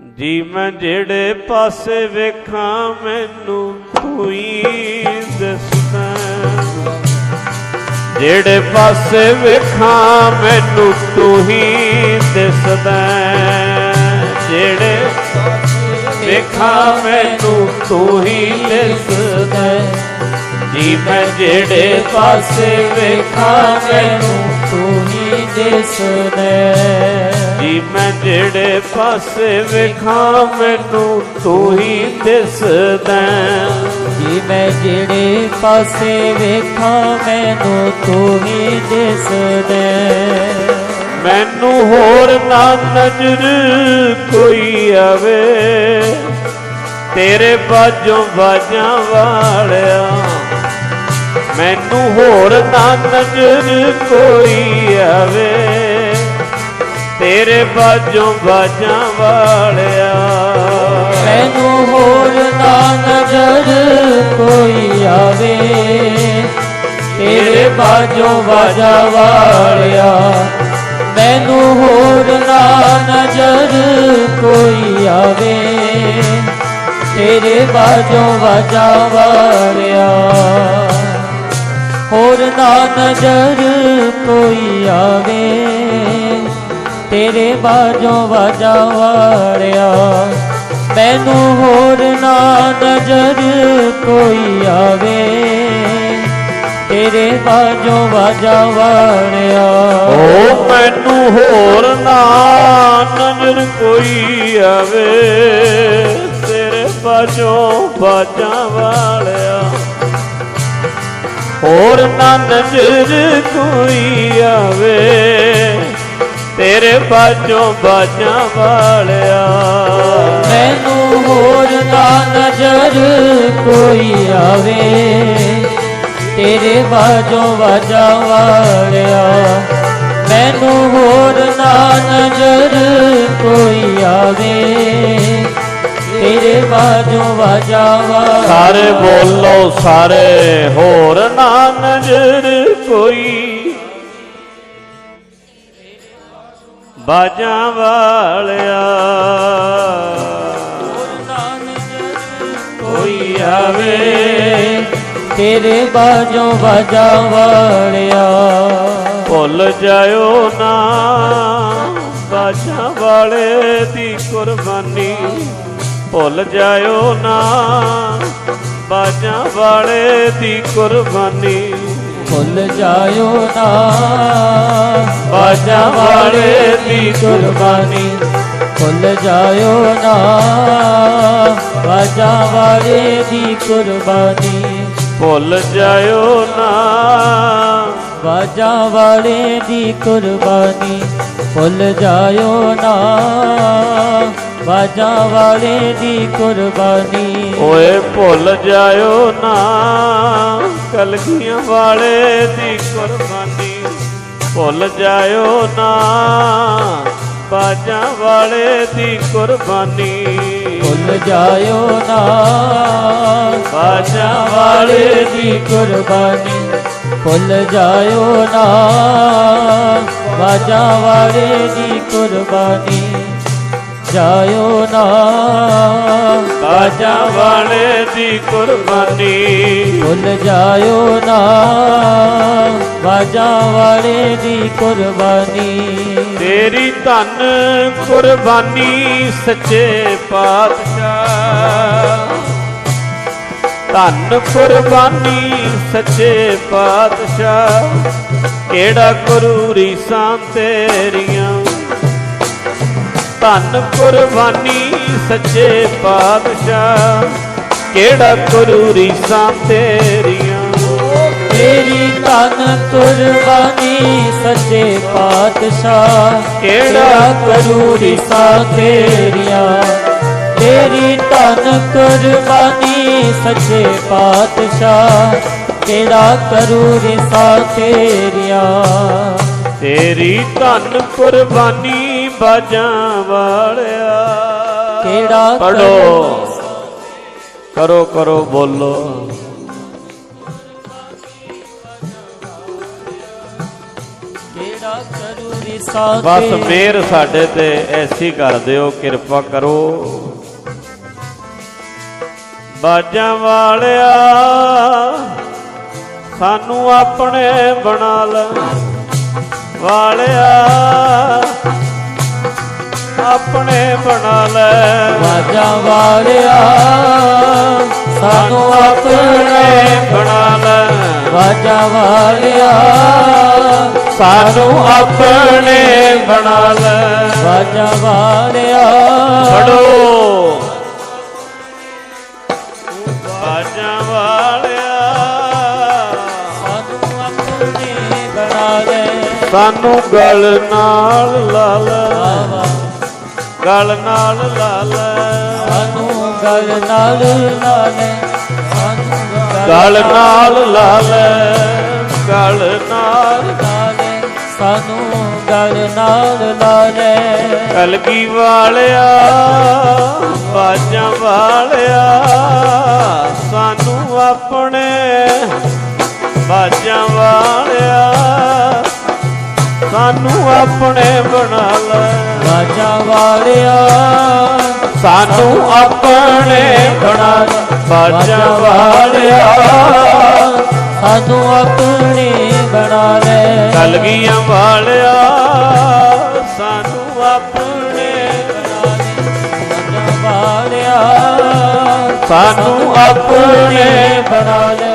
ਜੀ ਮੈਂ ਜਿਹੜੇ ਪਾਸੇ ਵੇਖਾਂ, ਮੈਨੂੰ ਤੂੰ ਹੀ ਦਿਸਦਾ ਜਿਹੜੇ ਪਾਸੇ ਵੇਖਾਂ, ਮੈਨੂੰ ਤੂੰ ਹੀ ਦਿਸਦਾ ਜਿਹੜੇ ਵੇਖਾਂ, ਮੈਨੂੰ ਤੂੰ ਹੀ ਦਿਸਦਾ ਜੀ ਮੈਂ ਜਿਹੜੇ ਪਾਸੇ ਵੇਖਾਂ, ਮੈਨੂੰ ਹੀ ਦਿਸਦਾ। ਜੀ ਮੈਂ ਜਿਹੜੇ ਪਾਸੇ ਵੇਖਾਂ ਮੈਨੂੰ ਤੂੰ ਹੀ ਦਿਸਦਾ। ਜੀ ਮੈਂ ਜਿਹੜੇ ਪਾਸੇ ਵੇਖਾਂ ਮੈਨੂੰ ਤੂੰ ਹੀ ਦਿਸਦਾ। ਮੈਨੂੰ ਹੋਰ ਨਾ ਨਜ਼ਰ ਕੋਈ ਆਵੇ। ਤੇਰੇ ਬਾਝੋਂ ਬਾਜਾਂ ਵਾਲਿਆ ਮੈਨੂੰ ਹੋਰ ਨਾ ਨਜ਼ਰ ਕੋਈ ਆਵੇ। ਤੇਰੇ ਬਾਝੋਂ ਬਾਜਾਂ ਵਾਲਿਆ। ਮੈਨੂੰ ਹੋਰ ਨਾ ਨਜ਼ਰ ਕੋਈ ਆਵੇ। ਤੇਰੇ ਬਾਜੋਂ ਬਾਜਾ ਵਾਲਿਆ। ਮੈਨੂੰ ਹੋਰ ਨਾ ਨਜ਼ਰ ਕੋਈ ਆਵੇ। ਤੇਰੇ ਬਾਜੋਂ ਬਾਜਾ ਵਾਲਿਆ। ਹੋਰ ਨਾ ਨਜ਼ਰ ਕੋਈ ਆਵੇ। ਤੇਰੇ ਬਾਜੋਂ ਬਾਜਾ ਵਾਲਿਆ ਮੈਨੂੰ ਹੋਰ ਨਾ ਨਜ਼ਰ ਕੋਈ ਆਵੇ। ਤੇਰੇ ਬਾਜੋਂ ਬਾਜਾ ਵਾਲਿਆ ਓ ਮੈਨੂੰ ਹੋਰ ਨਾ ਨਜ਼ਰ ਕੋਈ ਆਵੇ। ਤੇਰੇ ਬਾਝੋਂ ਬਾਜਾਂ ਵਾਲਿਆ। ਹੋਰ ਨਾ ਨਜ਼ਰ ਕੋਈ ਆਵੇ। ਤੇਰੇ ਬਾਝੋਂ ਬਾਜਾਂ ਵਾਲਿਆ। ਮੈਨੂੰ ਹੋਰ ਨਾ ਨਜ਼ਰ ਕੋਈ ਆਵੇ। ਤੇਰੇ ਬਾਜੋਂ ਬਾਜਾ ਵਾਲਿਆ। ਮੈਨੂੰ ਹੋਰ ਨਾ ਨਜ਼ਰ ਕੋਈ ਆਵੇ। ਬਾਜੋਂ ਵਾਲਿਆ ਸਾਰੇ ਬੋਲੋ ਸਾਰੇ ਹੋਰ ਨਾ ਨਜ਼ਰ ਕੋਈ। ਬਾਜਾਂ ਵਾਲਿਆ। ਕੋਈ ਆਵੇ ਤੇਰੇ ਬਾਜੋਂ ਬਾਜਾ ਵਾਲਿਆ। ਭੁੱਲ ਜਾਇਓ ਨਾ ਬਾਜਾਂ ਵਾਲੇ ਦੀ ਕੁਰਬਾਨੀ। ਭੁੱਲ ਜਾਇਓ ਨਾ। ਬਾਜਾਂ ਵਾਲੇ ਦੀ ਕੁਰਬਾਨੀ। ਭੁੱਲ ਜਾਇਓ ਨਾ। ਬਾਜਾਂ ਵਾਲੇ ਦੀ ਕੁਰਬਾਨੀ। ਭੁੱਲ ਜਾਇਓ ਨਾ। ਬਾਜਾ ਵਾਲੇ ਦੀ ਕੁਰਬਾਨੀ। ਭੁੱਲ ਜਾਇਓ ਨਾ। ਬਾਜਾ ਵਾਲੇ ਦੀ ਕੁਰਬਾਨੀ। ਭੁੱਲ ਜਾਇਓ ਨਾ। ਬਾਜਾ ਵਾਲੇ ਦੀ ਕੁਰਬਾਨੀ। ਓਏ ਭੁੱਲ ਜਾਇਓ ਨਾ ਕਲਗੀਆਂ ਵਾਲੇ ਦੀ ਕੁਰਬਾਨੀ। ਭੁੱਲ ਜਾਇਓ ਨਾ ਬਾਜਾਂ ਵਾਲੇ ਦੀ ਕੁਰਬਾਨੀ। ਭੁੱਲ ਜਾਇਓ ਨਾ ਬਾਜਾਂ ਵਾਲੇ ਦੀ ਕੁਰਬਾਨੀ। ਭੁੱਲ ਜਾਇਓ ਨਾ ਬਾਜਾ ਵਾਲੇ ਦੀ ਕੁਰਬਾਨੀ। ਜਾਇਓ ਨਾ। ਬਾਜਾਂ ਵਾਲੇ ਦੀ ਕੁਰਬਾਨੀ। ਭੁੱਲ ਜਾਇਓ ਨਾ। ਬਾਜਾ ਵਾਲੇ ਦੀ ਕੁਰਬਾਨੀ। ਤੇਰੀ ਧਨ ਕੁਰਬਾਨੀ ਸੱਚੇ ਪਾਤਸ਼ਾਹ। ਧਨ ਕੁਰਬਾਨੀ ਸੱਚੇ ਪਾਤਸ਼ਾਹ। ਕਿਹੜਾ ਕਰੂ ਰੀਸਾਂ ਤੇਰੀਆਂ ਧਨ ਕੁਰਬਾਨੀ ਸੱਚੇ ਪਾਤਸ਼ਾਹ। ਕਿਹੜਾ ਕਰੂ ਰੀਸਾਂ ਤੇਰੀਆਂ? ਤੇਰੀ ਤਨ ਕੁਰਬਾਨੀ ਸੱਚੇ ਪਾਤਸ਼ਾਹ। ਕਿਹੜਾ ਕਰੂ ਰਿਸਾ ਤੇਰੀਆਂ? ਤੇਰੀ ਤਨ ਕੁਰਬਾਨੀ ਸੱਚੇ ਪਾਤਸ਼ਾਹ। ਕਿਹੜਾ ਕਰੂ ਰਿਸਾ ਤੇਰੀਆਂ। ਤੇਰੀ ਧਨ ਕੁਰਬਾਨੀ ਬਾਜਾਂ ਵਾਲਿਆ। ਕਿਹੜਾ ਪੜੋ ਕਰੋ ਕਰੋ ਬੋਲੋ। ਬਸ ਮਿਹਰ ਸਾਡੇ ਤੇ ਐਸੀ ਕਰ ਦਿਓ ਕਿਰਪਾ ਕਰੋ। ਬਾਜਾਂ ਵਾਲਿਆ ਸਾਨੂੰ ਆਪਣੇ ਬਣਾ ਲੈ। ਵਾਲਿਆ ਆਪਣੇ ਬਣਾ ਲੈ। ਵਾਜਾ ਵਾਲਿਆ ਸਾਨੂੰ ਆਪਣੇ ਬਣਾ ਲੈ। ਵਾਜਾ ਵਾਲਿਆ ਸਾਨੂੰ ਆਪਣੇ ਬਣਾ ਲੈ। ਵਾਜਾ ਵਾਲਿਆ ਬਾਜਾਂ ਵਾਲਿਆ ਸਾਨੂੰ ਆਪਣੇ ਬਣਾ ਲੈ। ਸਾਨੂੰ ਗਲ ਨਾਲ ਲਾ। ਗਲ ਨਾਲ ਲਾ ਲੈ ਸਾਨੂੰ ਗਲ ਨਾਲ ਲਾ ਲੈ ਸਾਨੂੰ ਗਲ ਨਾਲ ਲਾ ਲੈ ਗਲ ਨਾਲ ਲਾ ਲੈ ਸਾਨੂੰ ਗਲ ਨਾਲ ਲਾ ਲੈ ਕਲਗੀ ਵਾਲਿਆ। ਵਾਲਿਆ। ਸਾਨੂੰ ਆਪਣੇ ਬਣਾ ਬਾਜਾਂ ਵਾਲਿਆ। ਸਾਨੂੰ ਆਪਣੇ ਬਣਾ ਲੈ। ਕਲਗੀਆਂ ਵਾਲਿਆ। ਸਾਨੂੰ ਆਪਣੇ ਬਣਾ ਲੈ। ਵਾਜਾ ਵਾਲਿਆ। ਸਾਨੂੰ ਆਪਣੇ ਬਣਾ ਲੈ।